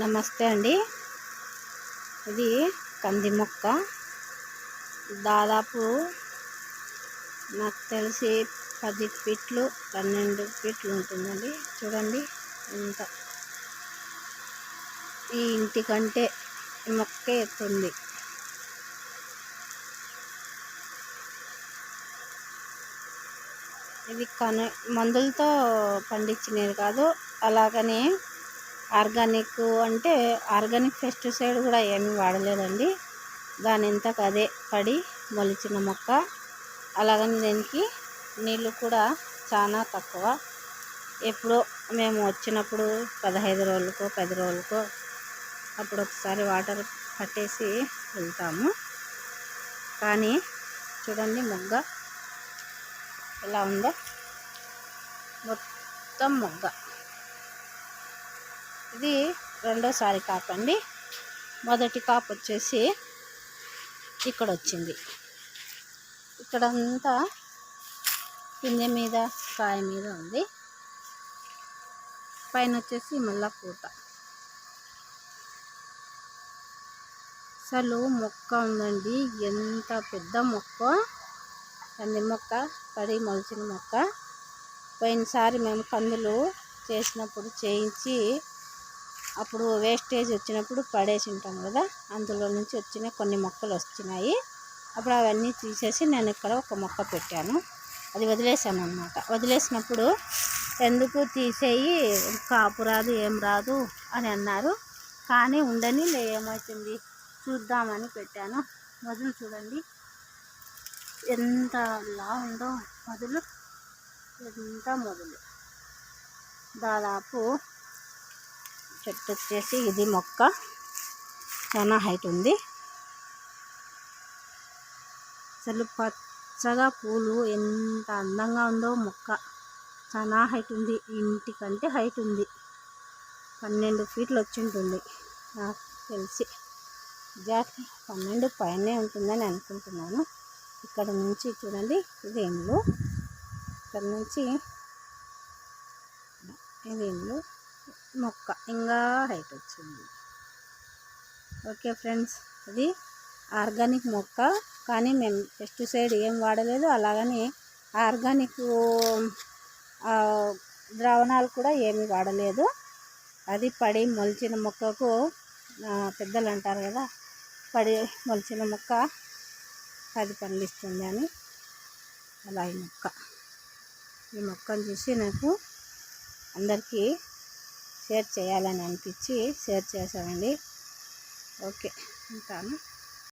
నమస్తే అండి. ఇది కంది మొక్క. దాదాపు నాకు తెలిసి పది ఫీట్లు పన్నెండు ఫీట్లు ఉంటుందండి. చూడండి ఇంత ఈ ఇంటికంటే మొక్కే మొక్క ఎత్తుంది ఇది కను మందులతో పండించినది కాదు అలాగనే ఆర్గానిక్ అంటే ఆర్గానిక్ పెస్టిసైడ్ కూడా ఏమీ వాడలేదండి. దాని ఇంతకు అదే పడి మొలిచిన మొక్క. అలాగని దీనికి నీళ్ళు కూడా చాలా తక్కువ. ఎప్పుడో మేము వచ్చినప్పుడు పదహైదు రోజులకో పది రోజులకో అప్పుడు ఒకసారి వాటర్ పట్టేసి వెళ్తాము. కానీ చూడండి మొగ్గ ఎలా ఉందో. మొత్తం మొగ్గ. ఇది రెండోసారి కాప్ అండి. మొదటి కాపు వచ్చేసి ఇక్కడ వచ్చింది. ఇక్కడంతా పిందె మీద కాయ మీద ఉంది. పైన వచ్చేసి మళ్ళా పూత. అసలు మొక్క ఉందండి. ఎంత పెద్ద మొక్క? కంది మొక్క పడి మొలిచిన మొక్క. పోయినసారి మేము కందులు చేసినప్పుడు చేయించి అప్పుడు వేస్టేజ్ వచ్చినప్పుడు పడేసి ఉంటాం కదా అందులో నుంచి వచ్చిన కొన్ని మొక్కలు వచ్చినాయి అప్పుడు అవన్నీ తీసేసి నేను ఇక్కడ ఒక మొక్క పెట్టాను. అది వదిలేసాను అనమాట వదిలేసినప్పుడు ఎందుకు తీసేయి? కాపు రాదు ఏం రాదు అని అన్నారు. కానీ ఉండని ఏమవుతుంది చూద్దామని పెట్టాను. మొదలు చూడండి. ఎంత లా ఉందో మొదలు ఎంత మొదలు? దాదాపు చెట్టు వచ్చేసి ఇది మొక్క. చాలా హైట్ ఉంది. అసలు పచ్చగా పూలు ఎంత అందంగా ఉందో మొక్క. చాలా హైట్ ఉంది. ఇంటికంటే హైట్ ఉంది. పన్నెండు ఫీట్లు వచ్చి ఉంటుంది. నాకు తెలిసి. జాతి పన్నెండు పైనే ఉంటుందని అనుకుంటున్నాను. ఇక్కడ నుంచి చూడండి. ఇది ఇండ్లు ఇక్కడ నుంచి ఇది ఇండ్లు మొక్క. ఇంకా హైట్ వచ్చింది. ఓకే ఫ్రెండ్స్ ఇది ఆర్గానిక్ మొక్క. కానీ మేము పెస్టిసైడ్ ఏం వాడలేదు. అలాగని ఆర్గానిక్ ద్రావణాలు కూడా ఏమి వాడలేదు. అది పడి మొలిచిన మొక్కకు పెద్దలు అంటారు కదా పడి మొలిచిన మొక్క అది పండిస్తుంది అని. అలా ఈ మొక్క. ఈ మొక్కను చూసి నాకు అందరికీ షేర్ చేయాలని అనిపించి షేర్ చేశానండి. ఓకే ఉంటాను.